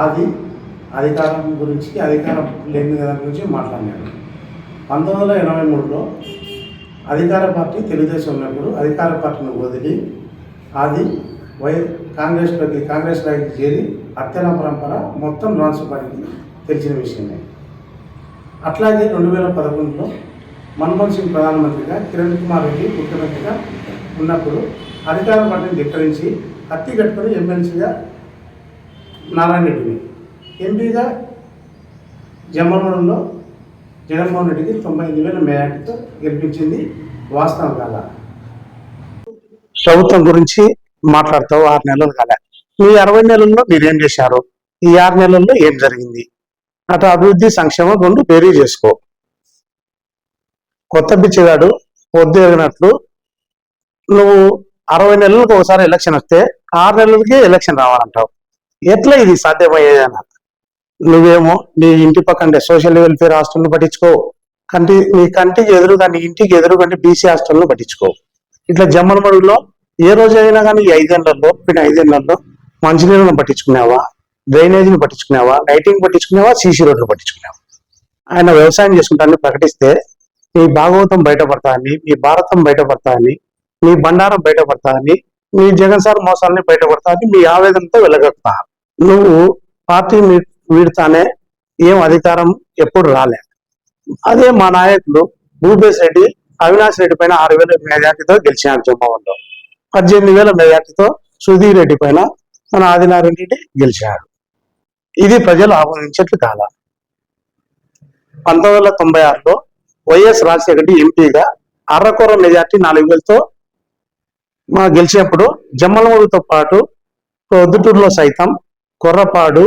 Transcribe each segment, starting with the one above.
ఆది అధికారం గురించి అధికారం లేని దాని గురించి మాట్లాడినాడు. పంతొమ్మిది వందల ఎనభై మూడులో అధికార పార్టీ తెలుగుదేశం ఉన్నప్పుడు అధికార పార్టీని వదిలి ఆది వై కాంగ్రెస్లోకి కాంగ్రెస్లోకి చేరి అత్యన పరంపర మొత్తం రాష్ట్ర పార్టీకి తెలిసిన విషయమే. అట్లాగే రెండు వేల పదకొండులో మన్మోహన్ సింగ్ ప్రధానమంత్రిగా కిరణ్ కుమార్ రెడ్డి ముఖ్యమంత్రిగా ఉన్నప్పుడు అధికార పార్టీని ధిక్కరించి హత్య కట్టుకుని ఎమ్మెల్సీగా నారాయణ రెడ్డిని ఎంపీగా జమ్మలమూడంలో జగన్మోహన్ రెడ్డికి తొంభై ఎనిమిది వేల మెజార్టీతో గెలిపించింది వాస్తవం కాల ప్రభుత్వం గురించి మాట్లాడతావు ఆరు నెలలు కాలే. మీ అరవై నెలల్లో మీరేం చేశారు? ఈ ఆరు నెలల్లో ఏం జరిగింది? అటు అభివృద్ధి సంక్షేమం రెండు పేరు చేసుకో. కొత్త బిచ్చగాడు పొద్దు నువ్వు అరవై నెలలకు ఒకసారి ఎలక్షన్ వస్తే ఆరు నెలలకే ఎలక్షన్ రావాలంటావు. ఎట్లా ఇది సాధ్యమయ్యేది అన్న నువ్వేమో నీ ఇంటి పక్కన సోషల్ వెల్ఫేర్ హాస్టల్ను పట్టించుకో. కంటి నీ కంటికి ఎదురుగా నీ ఇంటికి ఎదురుగా బీసీ హాస్టల్ను పట్టించుకో. ఇట్లా జమ్మలమడుగులో ఏ రోజైనా కానీ ఈ ఐదేళ్ళలో పోయిన ఐదేళ్ళలో మంచినీళ్ళను పట్టించుకున్నావా డ్రైనేజీని పట్టించుకున్నావా లైటింగ్ పట్టించుకున్నావా సీసీ రోడ్లు పట్టించుకున్నావా ఆయన వ్యవసాయం చేసుకుంటానని ప్రకటిస్తే నీ భాగవతం బయటపడతా అని నీ భారతం బయటపడతా అని నీ బండారం బయటపడతా అని నీ జగన్ సార్ మోసాలని బయటపడతా అని మీ ఆవేదనతో వెళ్ళగలుగుతా నువ్వు పార్టీ మీ- వీడుతానే ఏం అధికారం ఎప్పుడు రాలే. అదే మా నాయకులు భూపేష్ రెడ్డి అవినాష్ రెడ్డి పైన ఆరు వేల మెజార్టీతో గెలిచినారు జమ్మవల్లో పద్దెనిమిది వేల మెజార్టీతో సుధీర్ రెడ్డి పైన మన ఆదినారాయణ రెడ్డి గెలిచాడు. ఇది ప్రజలు ఆహ్వానించేట్లు కాల. పంతొమ్మిది వందల తొంభై ఆరులో వైఎస్ రాజశేఖర రెడ్డి ఎంపీగా అర్రకూర మెజార్టీ నాలుగు వేలతో మా గెలిచినప్పుడు జమ్మలమూడుతో పాటు పొద్దుటూరులో సైతం కొర్రపాడు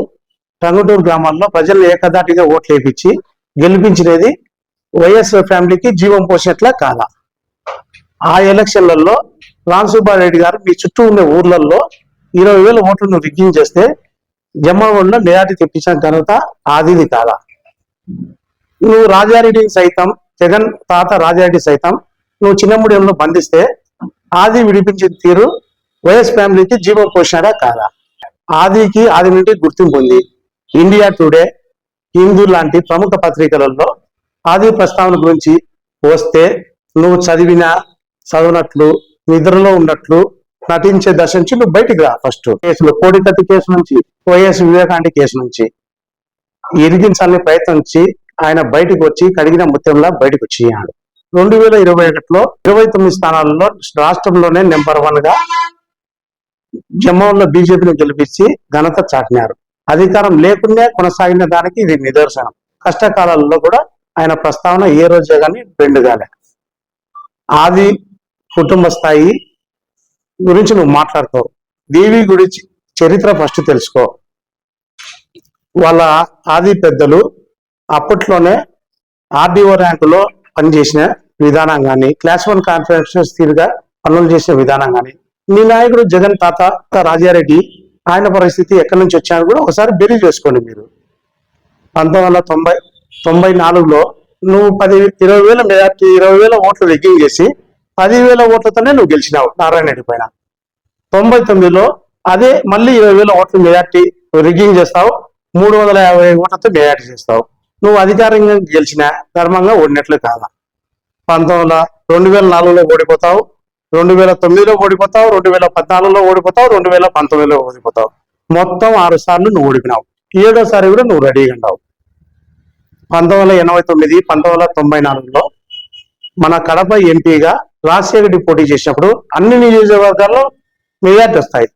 టంగుటూరు గ్రామాల్లో ప్రజలు ఏకదాటిగా ఓట్లు వేయించి గెలిపించినది వైఎస్ ఫ్యామిలీకి జీవం పోసినట్లే కాల. ఆ ఎలక్షన్లలో రామ్ సుబ్బారెడ్డి గారు మీ చుట్టూ ఉన్న ఊర్లలో ఇరవై వేల ఓట్లను రిగ్గింగ్ చేస్తే జమ్మగూడలో నిరాటి తెప్పించిన ఘనత ఆదిది కాల. నువ్వు రాజారెడ్డిని సైతం జగన్ తాత రాజారెడ్డి సైతం నువ్వు చిన్నముడియంలో బంధిస్తే ఆది విడిపించిన తీరు వైఎస్ ఫ్యామిలీకి జీవం పోషినాడా కాదా ఆదికి ఆది నుండి గుర్తింపు ఉంది. ఇండియా టుడే హిందూ లాంటి ప్రముఖ పత్రికలలో ఆది ప్రస్తావన గురించి వస్తే నువ్వు చదివిన చదవనట్లు నిద్రలో ఉన్నట్లు నటించే దశ నుంచి నువ్వు బయటికి రా ఫస్ట్. కేసులు కోడికత్తి కేసు నుంచి వైఎస్ వివేకాంటి కేసు నుంచి. ఇరిగించాలని ప్రయత్నించి ఆయన బయటకు వచ్చి కడిగిన ముత్యంలా బయటకు వచ్చేయాడు రెండు వేల ఇరవై ఒకటిలో ఇరవై తొమ్మిది స్థానాల్లో రాష్ట్రంలోనే నెంబర్ వన్గా జమ్మూలో బీజేపీని గెలిపించి ఘనత చాటినారు. అధికారం లేకుండా కొనసాగిన దానికి ఇది నిదర్శనం. కష్టకాలాల్లో కూడా ఆయన ప్రస్తావన ఏ రోజే కానీ బెండు కాలే. ఆది కుటుంబ స్థాయి గురించి నువ్వు మాట్లాడతావు దేవి గురించి చరిత్ర ఫస్ట్ తెలుసుకో. వాళ్ళ ఆది పెద్దలు అప్పట్లోనే ఆర్డీఓ ర్యాంకులో పనిచేసిన విధానం కానీ క్లాస్ వన్ కాన్ఫరెన్స్ తీరుగా పనులు చేసిన విధానం కానీ మీ నాయకుడు జగన్ తాత రాజారెడ్డి ఆయన పరిస్థితి ఎక్కడి నుంచి వచ్చాను కూడా ఒకసారి బెరీ చేసుకోండి మీరు. పంతొమ్మిది వందల తొంభై తొంభై నాలుగులో నువ్వు పది ఇరవై వేల మెజార్టీ ఇరవై వేల ఓట్లు రెగ్గింగ్ చేసి పదివేల ఓట్లతోనే నువ్వు గెలిచినావు నారాయణ రెడ్డి పైన. తొంభై తొమ్మిదిలో అదే మళ్ళీ ఇరవై వేల ఓట్లు మెజార్టీ రిగ్గింగ్ చేస్తావు మూడు వందల యాభై ఓట్లతో మెజార్టీ చేస్తావు. నువ్వు అధికారంగా గెలిచిన ధర్మంగా ఓడినట్లు కాదా? పంతొమ్మిది వందల రెండు వేల నాలుగులో ఓడిపోతావు రెండు వేల తొమ్మిదిలో ఓడిపోతావు రెండు వేల పద్నాలుగులో ఓడిపోతావు రెండు వేల పంతొమ్మిదిలో ఓడిపోతావు. మొత్తం ఆరు సార్లు నువ్వు ఓడిపోయినావు. ఏడోసారి కూడా నువ్వు రెడీగా ఉన్నావు. పంతొమ్మిది వందల ఎనభై తొమ్మిది పంతొమ్మిది వందల తొంభై నాలుగులో మన కడప ఎంపీగా రాజశేఖర రెడ్డి పోటీ చేసినప్పుడు అన్ని నియోజకవర్గాల్లో మెజార్టీ వస్తాయి.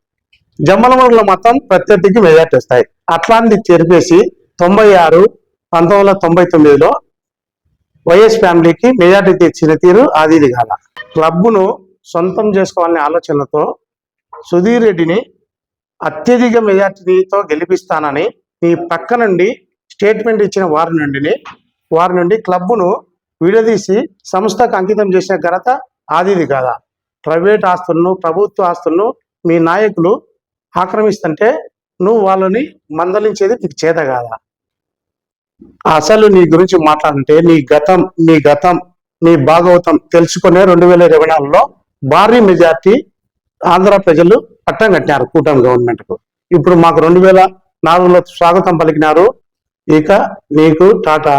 జమ్మలమూరులో మొత్తం ప్రత్యర్థికి మెజార్టీ వస్తాయి. అట్లాంటిది చెరిపేసి తొంభై ఆరు పంతొమ్మిది వందల తొంభై తొమ్మిదిలో వైఎస్ ఫ్యామిలీకి మెజార్టీ తెచ్చిన తీరు ఆదిది కాల. క్లబ్ను సొంతం చేసుకోవాలనే ఆలోచనతో సుధీర్ రెడ్డిని అత్యధిక మెజార్టీతో గెలిపిస్తానని నీ పక్క నుండి స్టేట్మెంట్ ఇచ్చిన వారి నుండి వారి నుండి క్లబ్ను విడదీసి సంస్థకు అంకితం చేసిన ఘనత ఆదిది కాదా? ప్రైవేట్ ఆస్తులను ప్రభుత్వ ఆస్తులను మీ నాయకులు ఆక్రమిస్తుంటే నువ్వు వాళ్ళని మందలించేది నీకు చేత కాదా? అసలు నీ గురించి మాట్లాడంటే నీ గతం నీ గతం నీ భాగవతం తెలుసుకునే రెండు వేల ఇరవై నాలుగులో భారీ మెజార్టీ ఆంధ్ర ప్రజలు పట్టం కట్టినారు కూటమి గవర్నమెంట్కు. ఇప్పుడు మాకు రెండు వేల నాలుగులో స్వాగతం పలికినారు. ఇక నీకు టాటా